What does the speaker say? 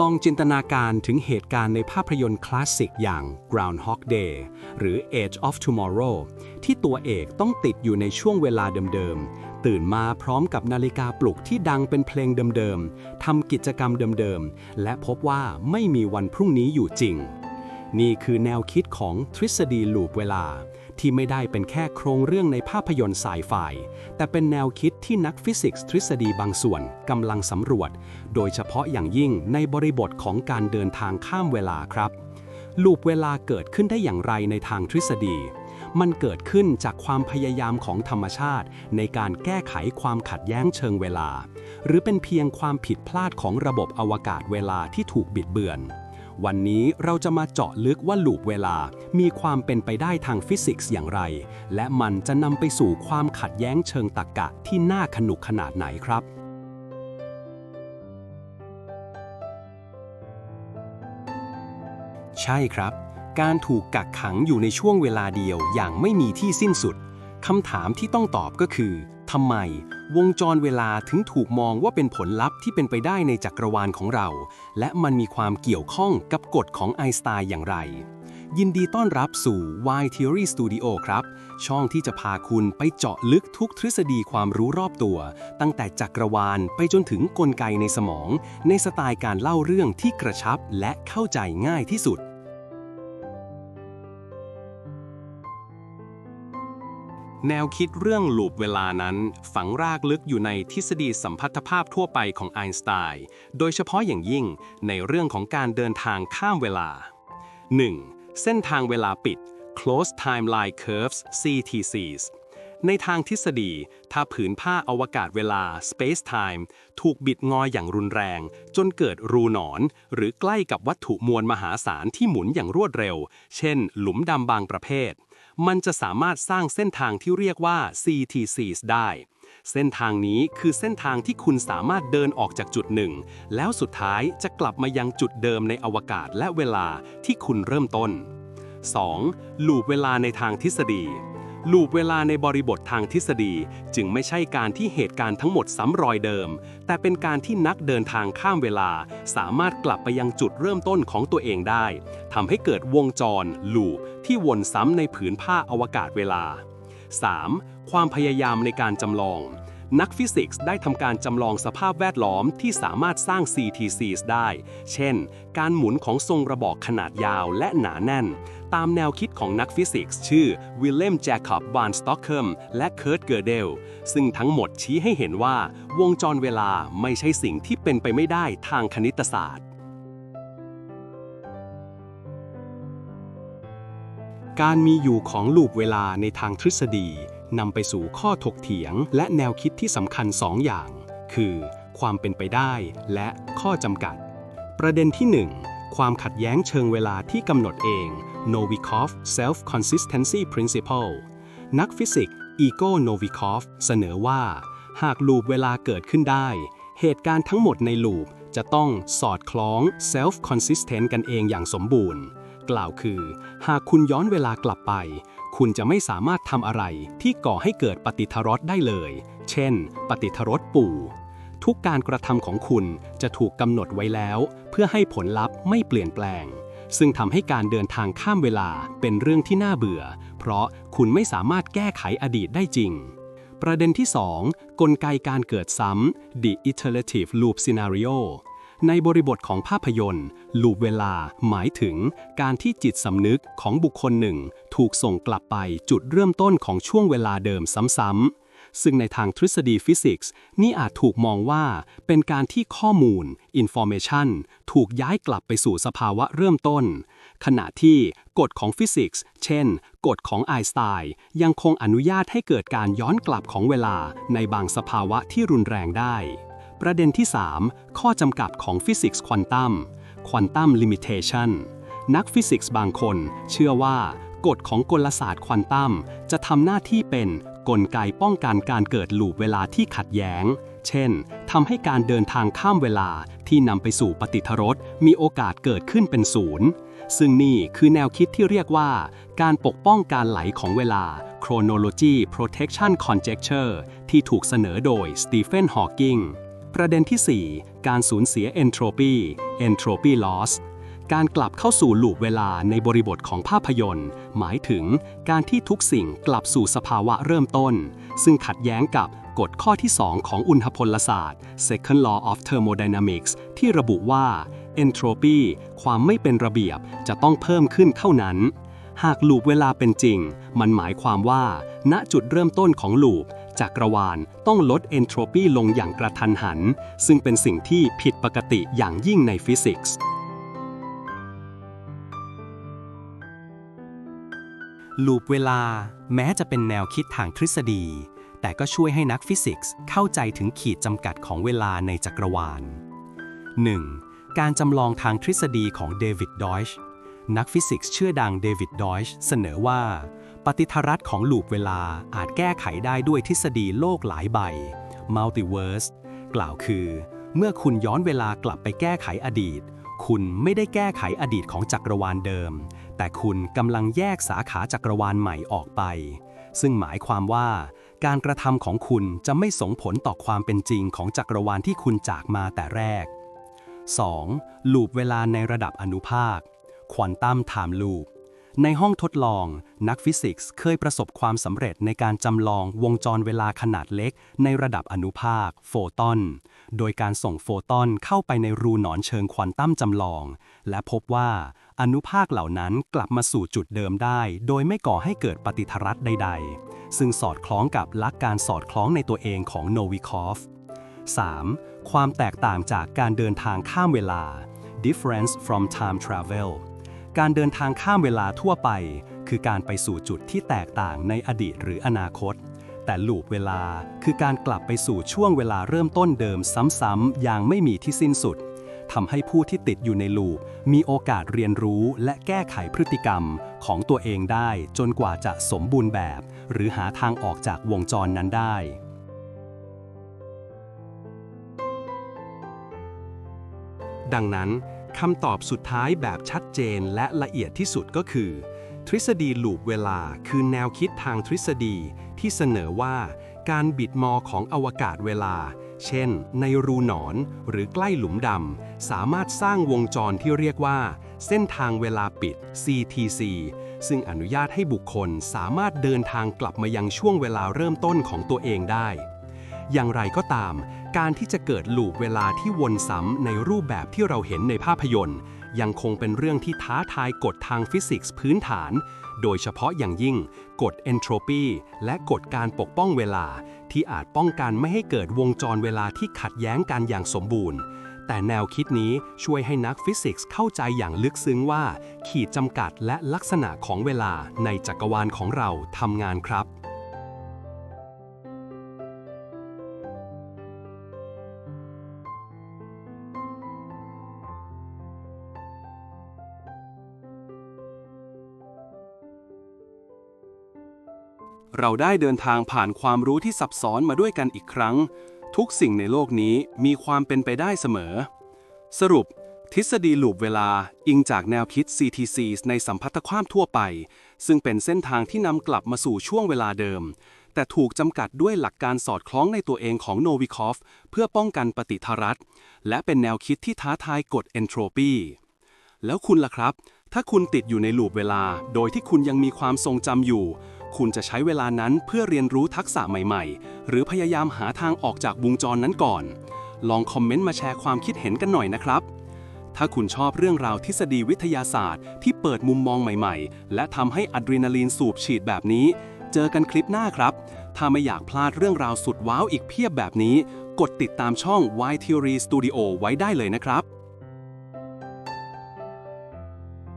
ลองจินตนาการถึงเหตุการณ์ในภาพยนตร์คลาสสิกอย่าง Groundhog Day หรือ Age of Tomorrow ที่ตัวเอกต้องติดอยู่ในช่วงเวลาเดิมๆ ตื่นมาพร้อมกับนาฬิกาปลุกที่ดังเป็นเพลงเดิมๆ ทำกิจกรรมเดิมๆ และพบว่าไม่มีวันพรุ่งนี้อยู่จริง นี่คือแนวคิดของทฤษฎีลูปเวลา ที่ไม่ได้เป็นแค่โครงเรื่องในภาพยนตร์สายไฟแต่เป็นแนวคิดที่นักฟิสิกส์ทฤษฎีบางส่วนกำลังสำรวจ โดยเฉพาะอย่างยิ่งในบริบทของการเดินทางข้ามเวลาครับ ลูปเวลาเกิดขึ้นได้อย่างไรในทางทฤษฎี มันเกิดขึ้นจากความพยายามของธรรมชาติ ในการแก้ไขความขัดแย้งเชิงเวลา หรือเป็นเพียงความผิดพลาดของระบบอวกาศเวลาที่ถูกบิดเบือน วันนี้เราจะมาเจาะลึกว่าลูปเวลา มีความเป็นไปได้ทางฟิสิกส์อย่างไร และมันจะนำไปสู่ความขัดแย้งเชิงตรรกะที่น่าขนุกขนาดไหนครับใช่ครับ การถูกกักขังอยู่ในช่วงเวลาเดียวอย่างไม่มีที่สิ้นสุด คำถามที่ต้องตอบก็คือ ทำไม วงจรเวลาถึงถูกมองว่าเป็นผลลัพธ์ที่เป็นไปได้ในจักรวาลของเรา และมันมีความเกี่ยวข้องกับกฎของไอน์สไตน์อย่างไร ยินดีต้อนรับสู่ Why Theory Studio ครับ ช่องที่จะพาคุณไปเจาะลึกทุกทฤษฎีความรู้รอบตัว ตั้งแต่จักรวาลไปจนถึงกลไกในสมอง ในสไตล์การเล่าเรื่องที่กระชับและเข้าใจง่ายที่สุด แนวคิดเรื่องลูปเวลานั้นฝังรากลึกอยู่ในทฤษฎีสัมพัทธภาพทั่วไปของไอน์สไตน์ โดยเฉพาะอย่างยิ่งในเรื่องของการเดินทางข้ามเวลา 1. เส้นทางเวลาปิด closed timeline curves CTCs ในทางทฤษฎี ถ้าผืนผ้าอวกาศเวลา space time ถูกบิดงออย่างรุนแรง จนเกิดรูหนอน หรือใกล้กับวัตถุมวลมหาศาลที่หมุนอย่างรวดเร็ว เช่น หลุมดำบางประเภท มันจะสามารถสร้างเส้นทางที่เรียกว่า CTCs ได้ เส้นทางนี้คือเส้นทางที่คุณสามารถเดินออกจากจุดหนึ่ง แล้วสุดท้ายจะกลับมายังจุดเดิมในอวกาศและเวลาที่คุณเริ่มต้น 2. ลูปเวลาในทางทฤษฎี ลูปเวลาในบริบททางทฤษฎีจึงไม่ใช่การที่เหตุการณ์ทั้งหมดซ้ำรอยเดิม แต่เป็นการที่นักเดินทางข้ามเวลา สามารถกลับไปยังจุดเริ่มต้นของตัวเองได้ทำให้เกิดวงจร ลูป ที่วนซ้ำในผืนผ้าอวกาศเวลา 3. ความพยายามในการจำลอง นักฟิสิกส์ได้ทำการจำลองสภาพแวดล้อมที่สามารถสร้าง CTCs ได้ เช่น การหมุนของทรงระบอกขนาดยาวและหนาแน่น ตามแนวคิดของนักฟิสิกส์ชื่อวิลเลมแจคอบ วานสต็อกเคิม และเคิร์ต เกอร์เดล ซึ่งทั้งหมดชี้ให้เห็นว่า วงจรเวลาไม่ใช่สิ่งที่เป็นไปไม่ได้ทางคณิตศาสตร์การมีอยู่ของลูปเวลาในทางทฤษฎี นำไปสู่ข้อถกเถียง และแนวคิดที่สำคัญ2อย่าง คือ ความเป็นไปได้และข้อจำกัด ประเด็นที่ 1 ความขัดแย้งเชิงเวลาที่กำหนดเอง Novikov Self Consistency Principle นักฟิสิกส์อีโกโนวิคอฟเสนอว่า หากลูปเวลาเกิดขึ้นได้ เหตุการณ์ทั้งหมดในลูปจะต้องสอดคล้อง self consistent กันเองอย่างสมบูรณ์ กล่าวคือ หากคุณย้อนเวลากลับไป คุณจะไม่สามารถทำอะไรที่ก่อให้เกิดปฏิทรสได้เลย เช่น ปฏิทรสปู่ ทุกการกระทำของคุณจะถูกกำหนดไว้แล้ว เพื่อให้ผลลัพธ์ไม่เปลี่ยนแปลง ซึ่งทำให้การเดินทางข้ามเวลาเป็นเรื่องที่น่าเบื่อ เพราะคุณไม่สามารถแก้ไขอดีตได้จริง ประเด็นที่ 2 กลไกการเกิดซ้ำ The Iterative Loop Scenario ในบริบทของภาพยนตร์ ลูปเวลาหมายถึงการที่จิตสำนึกของบุคคลหนึ่ง ถูกส่งกลับไปจุดเริ่มต้นของช่วงเวลาเดิมซ้ำๆซึ่งในทางทฤษฎีฟิสิกส์ นี่อาจถูกมองว่าเป็นการที่ข้อมูล information ถูกย้ายกลับไปสู่สภาวะเริ่มต้น ขณะที่กฎของฟิสิกส์ เช่น กฎของไอน์สไตน์ยังคงอนุญาตให้เกิดการย้อนกลับของเวลาในบางสภาวะที่รุนแรงได้ ประเด็นที่ 3 ข้อจำกัดของฟิสิกส์ควอนตัมควอนตัมลิมิเ t ชันนักฟิสิกส์บางคนเชื่อว่ากฎของกลศาสตร์ควอนตัมจะทำหน้าที่เป็นกลไกป้องกันการเกิดลูปเวลาที่ขัดแย้ง เช่น ทำให้การเดินทางข้ามเวลาที่นำไปสู่ปฏิทรสมีโอกาสเกิดขึ้นเป็นศูนย์ ซึ่งนี่คือแนวคิดที่เรียกว่า การปกป้องการไหลของเวลา chronology protection conjecture ที่ถูกเสนอโดยสตีเฟน ฮอว์กิง ประเด็นที่ 4 การสูญเสีย entropy entropy loss การกลับเข้าสู่ลูปเวลาในบริบทของภาพยนตร์ หมายถึงการที่ทุกสิ่งกลับสู่สภาวะเริ่มต้น ซึ่งขัดแย้งกับกฎข้อที่ 2 ของอุณหพลศาสตร์ second law of thermodynamics ที่ระบุว่า entropy ความไม่เป็นระเบียบจะต้องเพิ่มขึ้นเท่านั้น หากลูปเวลาเป็นจริง มันหมายความว่า ณจุดเริ่มต้นของลูป จักรวาลต้องลดเอนโทรปีลงอย่างกระทันหัน ซึ่งเป็นสิ่งที่ผิดปกติอย่างยิ่งในฟิสิกส์ ลูปเวลาแม้จะเป็นแนวคิดทางทฤษฎี แต่ก็ช่วยให้นักฟิสิกส์เข้าใจถึงขีดจำกัดของเวลาในจักรวาล 1. การจำลองทางทฤษฎีของเดวิดดอยช์นักฟิสิกส์ชื่อดังเดวิดดอยช์เสนอว่า ปฏิทรัตของลูปเวลาอาจแก้ไขได้ด้วยทฤษฎีโลกหลายใบ Multiverse กล่าวคือ เมื่อคุณย้อนเวลากลับไปแก้ไขอดีต คุณไม่ได้แก้ไขอดีตของจักรวาลเดิม แต่คุณกำลังแยกสาขาจักรวาลใหม่ออกไป ซึ่งหมายความว่า การกระทำของคุณจะไม่ส่งผลต่อความเป็นจริงของจักรวาลที่คุณจากมาแต่แรก 2. ลูปเวลาในระดับอนุภาค ควอนตัมไทม์ลูป ในห้องทดลอง นักฟิสิกส์เคยประสบความสำเร็จในการจำลองวงจรเวลาขนาดเล็ก ในระดับอนุภาค โฟตอน โดยการส่งโฟตอนเข้าไปในรูหนอนเชิงควอนตัมจำลอง และพบว่าอนุภาคเหล่านั้นกลับมาสู่จุดเดิมได้ โดยไม่ก่อให้เกิดปฏิทรัตใด ๆ ซึ่งสอดคล้องกับหลักการสอดคล้องในตัวเองของโนวิคอฟ 3. ความแตกต่างจากการเดินทางข้ามเวลา difference from time travel การเดินทางข้ามเวลาทั่วไป คือการไปสู่จุดที่แตกต่างในอดีตหรืออนาคต แต่ลูปเวลาคือการกลับไปสู่ช่วงเวลาเริ่มต้นเดิมซ้ำๆอย่างไม่มีที่สิ้นสุดทำให้ผู้ที่ติดอยู่ในลูปมีโอกาสเรียนรู้และแก้ไขพฤติกรรมของตัวเองได้จนกว่าจะสมบูรณ์แบบ หรือหาทางออกจากวงจรนั้นได้ดังนั้น คำตอบสุดท้ายแบบชัดเจนและละเอียดที่สุดก็คือ ทฤษฎีลูปเวลาคือแนวคิดทางทฤษฎีที่เสนอว่าการบิดมอของอวกาศเวลา เช่น ในรูหนอนหรือใกล้หลุมดำ สามารถสร้างวงจรที่เรียกว่า เส้นทางเวลาปิด CTC ซึ่งอนุญาตให้บุคคลสามารถเดินทางกลับมายังช่วงเวลาเริ่มต้นของตัวเองได้ อย่างไรก็ตาม การที่จะเกิดลูปเวลาที่วนซ้ำในรูปแบบที่เราเห็นในภาพยนตร์ ยังคงเป็นเรื่องที่ท้าทายกฎทางฟิสิกส์พื้นฐาน โดยเฉพาะอย่างยิ่ง กฎเอนโทรปีและกฎการปกป้องเวลา ที่อาจป้องกันไม่ให้เกิดวงจรเวลาที่ขัดแย้งกันอย่างสมบูรณ์แต่แนวคิดนี้ช่วยให้นักฟิสิกส์เข้าใจอย่างลึกซึ้งว่า ขีดจำกัดและลักษณะของเวลาในจักรวาลของเราทำงานครับ เราได้เดินทางผ่านความรู้ที่ซับซ้อนมาด้วยกันอีกครั้ง ทุกสิ่งในโลกนี้มีความเป็นไปได้เสมอ สรุป ทฤษฎีลูปเวลาอิงจากแนวคิด CTC ในสัมพัทธความทั่วไป ซึ่งเป็นเส้นทางที่นำกลับมาสู่ช่วงเวลาเดิม แต่ถูกจำกัดด้วยหลักการสอดคล้องในตัวเองของโนวิคอฟเพื่อป้องกันปฏิทารัตและเป็นแนวคิดที่ท้าทายกฎเอนโทรปีแล้วคุณล่ะครับ ถ้าคุณติดอยู่ในลูปเวลา โดยที่คุณยังมีความทรงจำอยู่ คุณจะใช้เวลานั้นเพื่อเรียนรู้ทักษะใหม่ๆ หรือพยายามหาทางออกจากวงจรนั้นก่อน ลองคอมเมนต์มาแชร์ความคิดเห็นกันหน่อยนะครับ ถ้าคุณชอบเรื่องราวทฤษฎีวิทยาศาสตร์ ที่เปิดมุมมองใหม่ๆ และทำให้อะดรีนาลีนสูบฉีดแบบนี้ เจอกันคลิปหน้าครับ ถ้าไม่อยากพลาดเรื่องราวสุดว้าวอีกเพียบแบบนี้ กดติดตามช่อง Y Theory Studio ไว้ได้เลยนะครับ